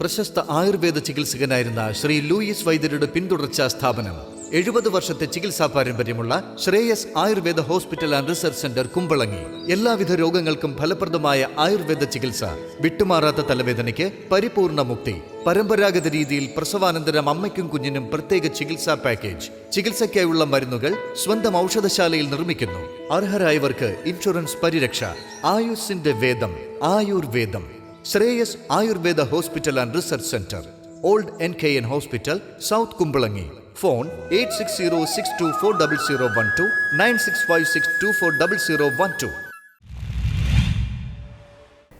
പ്രശസ്ത ആയുർവേദ ചികിത്സകനായിരുന്ന ശ്രീ ലൂയിസ് വൈദ്യരുടെ പിന്തുടർച്ച സ്ഥാപനം. എഴുപത് വർഷത്തെ ചികിത്സാ പാരമ്പര്യമുള്ള Shreyas Ayurveda hospital and research centre Kumbalangi. എല്ലാവിധ രോഗങ്ങൾക്കും ഫലപ്രദമായ ആയുർവേദ ചികിത്സ വിട്ടുമാറാത്ത തലവേദനയ്ക്ക് പരിപൂർണ മുക്തി പരമ്പരാഗത രീതിയിൽ പ്രസവാനന്തരം അമ്മയ്ക്കും കുഞ്ഞിനും പ്രത്യേക ചികിത്സാ പാക്കേജ് ചികിത്സയ്ക്കായുള്ള മരുന്നുകൾ സ്വന്തം ഔഷധശാലയിൽ നിർമ്മിക്കുന്നു. അർഹരായവർക്ക് ഇൻഷുറൻസ് പരിരക്ഷ ആയുസിന്റെ വേദം ആയുർവേദം. Shreyas Ayurveda hospital and research centre old N K N hospital south Kumbalangi. Phone eight six zero six two four double zero one two nine six five six two four double zero one two.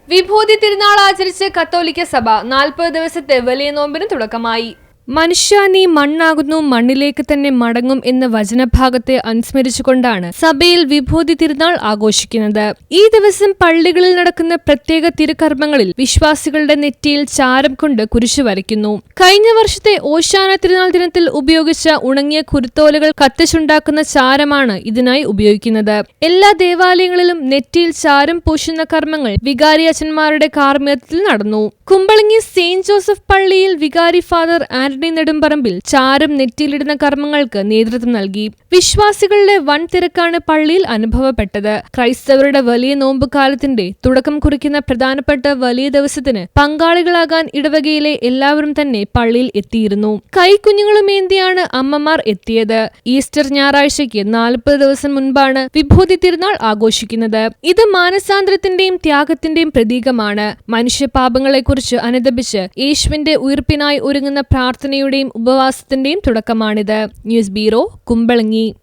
വിഭൂതി തിരുനാൾ ആചരിച്ച് കത്തോലിക്ക സഭ നാൽപ്പത് ദിവസത്തെ വലിയ നോമ്പിന് തുടക്കമായി. മനുഷ്യ നീ മണ്ണാകുന്നു മണ്ണിലേക്ക് തന്നെ മടങ്ങും എന്ന വചനഭാഗത്തെ അനുസ്മരിച്ചുകൊണ്ടാണ് സഭയിൽ വിഭൂതി തിരുനാൾ ആഘോഷിക്കുന്നത്. ഈ ദിവസം പള്ളികളിൽ നടക്കുന്ന പ്രത്യേക തിരുക്കർമ്മങ്ങളിൽ വിശ്വാസികളുടെ നെറ്റിയിൽ ചാരം കൊണ്ട് കുരിശു വരയ്ക്കുന്നു. കഴിഞ്ഞ വർഷത്തെ ഓശാന തിരുനാൾ ദിനത്തിൽ ഉപയോഗിച്ച ഉണങ്ങിയ കുരുത്തോലകൾ കത്തിച്ചുണ്ടാക്കുന്ന ചാരമാണ് ഇതിനായി ഉപയോഗിക്കുന്നത്. എല്ലാ ദേവാലയങ്ങളിലും നെറ്റിയിൽ ചാരം പൂശുന്ന കർമ്മങ്ങൾ വികാരി അച്ഛന്മാരുടെ കാർമ്മികത്തിൽ നടന്നു. കുമ്പളങ്ങി സെയിന്റ് ജോസഫ് പള്ളിയിൽ വികാരി ഫാദർ ആന്റണി നെടുമ്പറമ്പിൽ ചാരം നെറ്റിയിലിടുന്ന കർമ്മങ്ങൾക്ക് നേതൃത്വം നൽകി. വിശ്വാസികളുടെ വൻ തിരക്കാണ് പള്ളിയിൽ അനുഭവപ്പെട്ടത്. ക്രൈസ്തവരുടെ വലിയ നോമ്പ് കാലത്തിന്റെ തുടക്കം കുറിക്കുന്ന പ്രധാനപ്പെട്ട വലിയ ദിവസത്തിന് പങ്കാളികളാകാൻ ഇടവകയിലെ എല്ലാവരും തന്നെ പള്ളിയിൽ എത്തിയിരുന്നു. കൈക്കുഞ്ഞുങ്ങളുമേന്തിയാണ് അമ്മമാർ എത്തിയത്. ഈസ്റ്റർ ഞായറാഴ്ചയ്ക്ക് നാൽപ്പത് ദിവസം മുൻപാണ് വിഭൂതി തിരുനാൾ ആഘോഷിക്കുന്നത്. ഇത് മാനസാന്തരത്തിന്റെയും ത്യാഗത്തിന്റെയും പ്രതീകമാണ്. മനുഷ്യപാപങ്ങളെക്കുറിച്ച് അനുദപിച്ച് യേശുവിന്റെ ഉയർപ്പിനായി ഒരുങ്ങുന്ന പ്രാർത്ഥനയുടെയും ഉപവാസത്തിന്റെയും തുടക്കമാണിത്. News bureau Kumbalangi.